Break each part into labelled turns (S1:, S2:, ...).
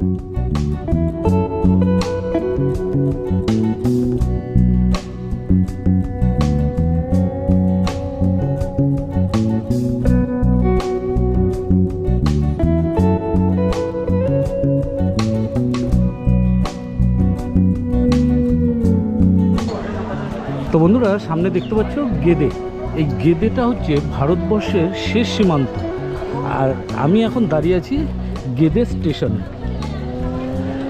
S1: তো বন্ধুরা, সামনে দেখতে পাচ্ছ গেদে। এই গেদেটা হচ্ছে ভারতবর্ষের শেষ সীমান্ত। আর আমি এখন দাঁড়িয়ে আছি গেদে স্টেশনে।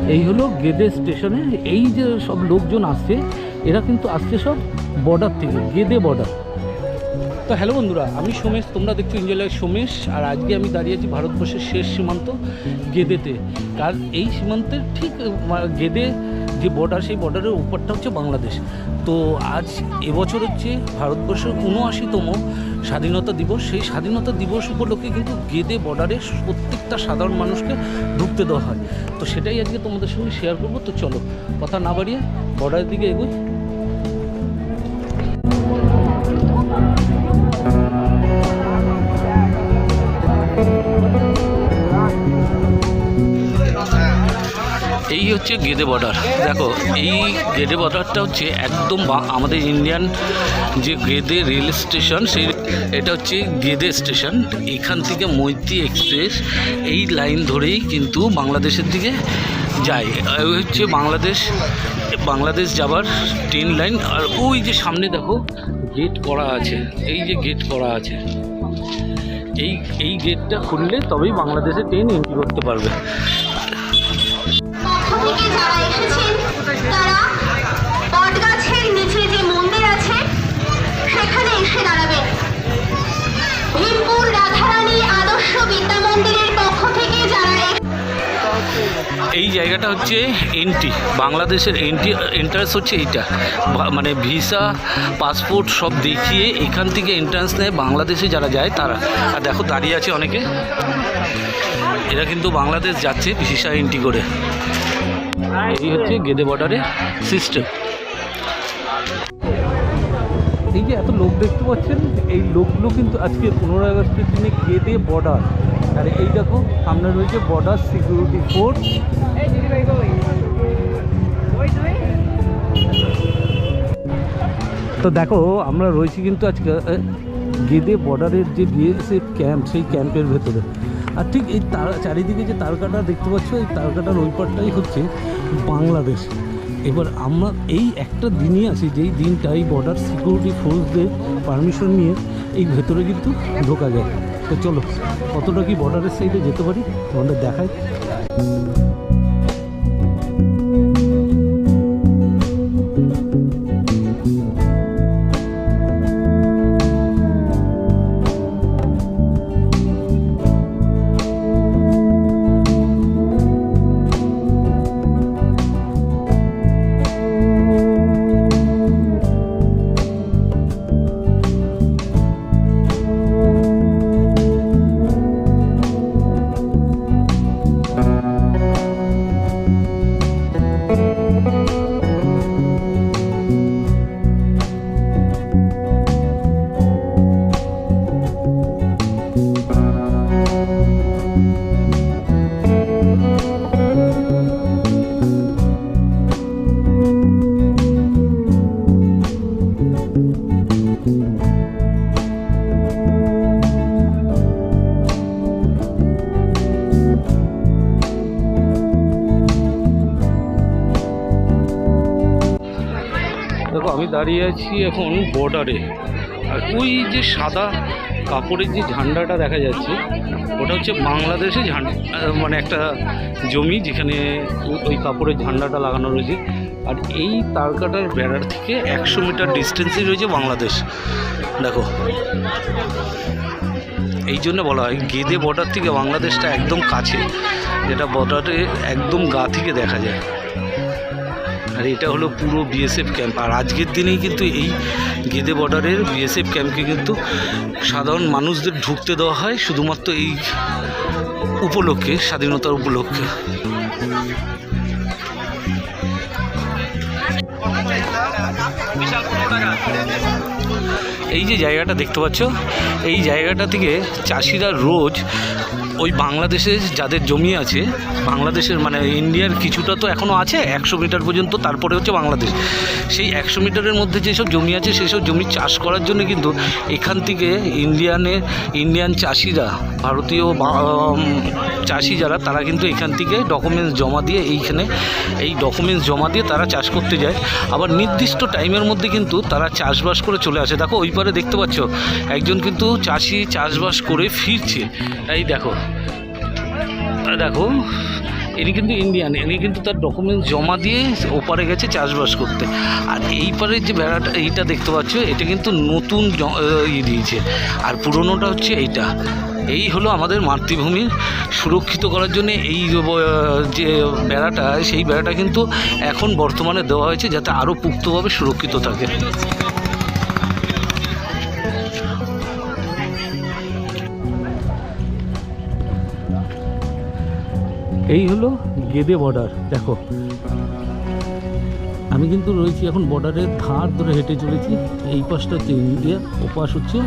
S1: এই হলো গেদে স্টেশনে, এই যে সব লোকজন আসছে, এরা কিন্তু আসছে সব বর্ডার থেকে, গেদে বর্ডার তো হ্যালো বন্ধুরা, আমি সোমেশ, তোমরা দেখছ ইঞ্জয় সোমেশ, আর আজকে আমি দাঁড়িয়ে আছি ভারতবর্ষের শেষ সীমান্ত গেদেতে। কার এই সীমান্তের ঠিক গেদে যে বর্ডার সেই বর্ডারের উপরটা হচ্ছে বাংলাদেশ। তো আজ এবছর হচ্ছে ভারতবর্ষের উনআশিতম স্বাধীনতা দিবস। সেই স্বাধীনতা দিবস উপলক্ষে কিন্তু গেদে বর্ডারে প্রত্যেকটা সাধারণ মানুষকে ঢুকতে দেওয়া হয়। তো সেটাই আজকে তোমাদের সঙ্গে শেয়ার করব। তো চলো, কথা না বাড়িয়ে বর্ডারের দিকে এগোই। হচ্ছে গেদে বর্ডার। দেখো, এই গেদে বর্ডারটা হচ্ছে একদম আমাদের ইন্ডিয়ান যে গেদে রেল স্টেশন, সেই এটা হচ্ছে গেদে স্টেশন। এখান থেকে মৈত্রী এক্সপ্রেস, এই লাইন ধরেই কিন্তু বাংলাদেশের দিকে যায়। হচ্ছে বাংলাদেশ বাংলাদেশ যাবার ট্রেন লাইন। আর ওই যে সামনে দেখো, গেট করা আছে। এই যে গেট করা আছে। এই এই গেটটা খুললে তবেই বাংলাদেশে ট্রেন এন্ট্রি করতে পারবে। এই জায়গাটা হচ্ছে এন্ট্রি বাংলাদেশের এন্ট্রি এন্ট্রান্স হচ্ছে এইটা। মানে ভিসা পাসপোর্ট সব দেখিয়ে এখান থেকে এন্ট্রান্স নেয় বাংলাদেশে যারা যায় তারা। আর দেখো দাঁড়িয়ে আছে অনেকে। এরা কিন্তু বাংলাদেশ যাচ্ছে ভিসা এন্ট্রি করে। এই হচ্ছে গেদে বর্ডারের সিস্টেম এই যে এত লোক দেখতে পাচ্ছেন, এই লোকগুলো কিন্তু আজকে পনেরোই আগস্টের দিনে গেদে বর্ডার আর এই দেখো, সামনে রয়েছে বর্ডার সিকিউরিটি ফোর্স তো দেখো, আমরা রয়েছি কিন্তু আজকে গেদে বর্ডারের যে বিএসএফ ক্যাম্প সেই ক্যাম্পের ভেতরে। আর ঠিক এই তার, চারিদিকে যে তারকাটা দেখতে পাচ্ছ, এই তারকাটার ওই হচ্ছে বাংলাদেশ। এবার আমরা এই একটা দিনই আছি, যেই দিনটা এই বর্ডার সিকিউরিটি ফোর্সদের পারমিশন নিয়ে এই ভেতরে কিন্তু ঢোকা যায়। তো চলো কতটা কি বর্ডারের সাইডে যেতে পারি? তোমাদের দেখায় আমি দাঁড়িয়ে আছি এখন বর্ডারে আর ওই যে সাদা কাপড়ের যে ঝান্ডাটা দেখা যাচ্ছে, ওটা হচ্ছে বাংলাদেশে ঝান্ডা। মানে একটা জমি যেখানে ওই কাপড়ের ঝান্ডাটা লাগানো রয়েছে। আর এই তারকাটার বেড়ার থেকে একশো মিটার ডিস্টেন্সেই রয়েছে বাংলাদেশ। দেখো। এই জন্য বলা হয়, গেদে বর্ডার থেকে বাংলাদেশটা একদম কাছে, যেটা বর্ডারে একদম গা থেকে দেখা যায়। আর এটা হলো পুরো বিএসএফ ক্যাম্প আর আজকের দিনেই কিন্তু এই গেদে বর্ডারের বিএসএফ ক্যাম্পকে কিন্তু সাধারণ মানুষদের ঢুকতে দেওয়া হয় শুধুমাত্র এই উপলক্ষে, স্বাধীনতার উপলক্ষে। এই যে জায়গাটা দেখতে পাচ্ছ, এই জায়গাটা থেকে চাষিরা রোজ ওই বাংলাদেশে যাদের জমি আছে, বাংলাদেশের মানে ইন্ডিয়ার কিছুটা তো এখনও আছে, একশো মিটার পর্যন্ত, তারপরে হচ্ছে বাংলাদেশ। সেই একশো মিটারের মধ্যে যেসব জমি আছে সেই সব জমি চাষ করার জন্য কিন্তু এখান থেকে ইন্ডিয়ানের ইন্ডিয়ান চাষিরা, ভারতীয় চাষি যারা, তারা কিন্তু এখান থেকে ডকুমেন্টস জমা দিয়ে এইখানে, এই ডকুমেন্টস জমা দিয়ে তারা চাষ করতে যায়। আবার নির্দিষ্ট টাইমের মধ্যে কিন্তু তারা চাষবাস করে চলে আসে। দেখো, ওই পারে দেখতে পাচ্ছ, একজন কিন্তু চাষি চাষবাস করে ফিরছে। এই দেখো। দেখো, ইনি কিন্তু ইন্ডিয়ান ইনি কিন্তু তার ডকুমেন্টস জমা দিয়ে ওপারে গেছে চাষবাস করতে। আর এই পারে যে বেড়াটা, এইটা দেখতে পাচ্ছ, এটা কিন্তু নতুন ইয়ে দিয়েছে। আর পুরোনোটা হচ্ছে এইটা। এই হলো আমাদের মাতৃভূমি। সুরক্ষিত করার জন্য এই যে বেড়াটা, সেই বেড়াটা কিন্তু এখন বর্তমানে দেওয়া হয়েছে যাতে আরও পুক্তভাবে সুরক্ষিত থাকে। এই হলো গেদে বর্ডার দেখো। আমি কিন্তু রয়েছি এখন বর্ডারের ধার ধরে হেঁটে চলেছি। এই পাশটা হচ্ছে ইন্ডিয়া, ও পাশ হচ্ছে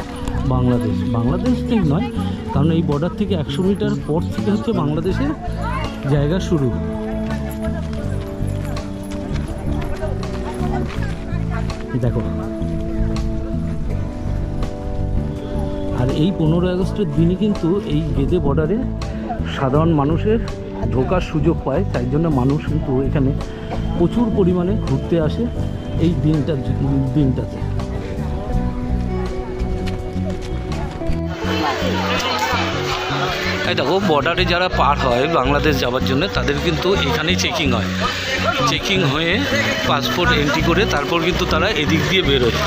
S1: বাংলাদেশ। বাংলাদেশ ঠিক নয়, কারণ এই বর্ডার থেকে একশো মিটার পর থেকে হচ্ছে বাংলাদেশের জায়গা শুরু। দেখো। আর এই পনেরোই আগস্টের দিনই কিন্তু এই গেদে বর্ডারে সাধারণ মানুষের ঢোকার সুযোগ পায়, তাই জন্য মানুষ কিন্তু এখানে প্রচুর পরিমাণে ঘুরতে আসে এই দিনটার দিনটাতে এই দেখো বর্ডারে যারা পার হয় বাংলাদেশ যাওয়ার জন্য, তাদের কিন্তু এখানেই চেকিং হয়। চেকিং হয়ে পাসপোর্ট এন্ট্রি করে তারপর কিন্তু তারা এদিক দিয়ে বেরোয়।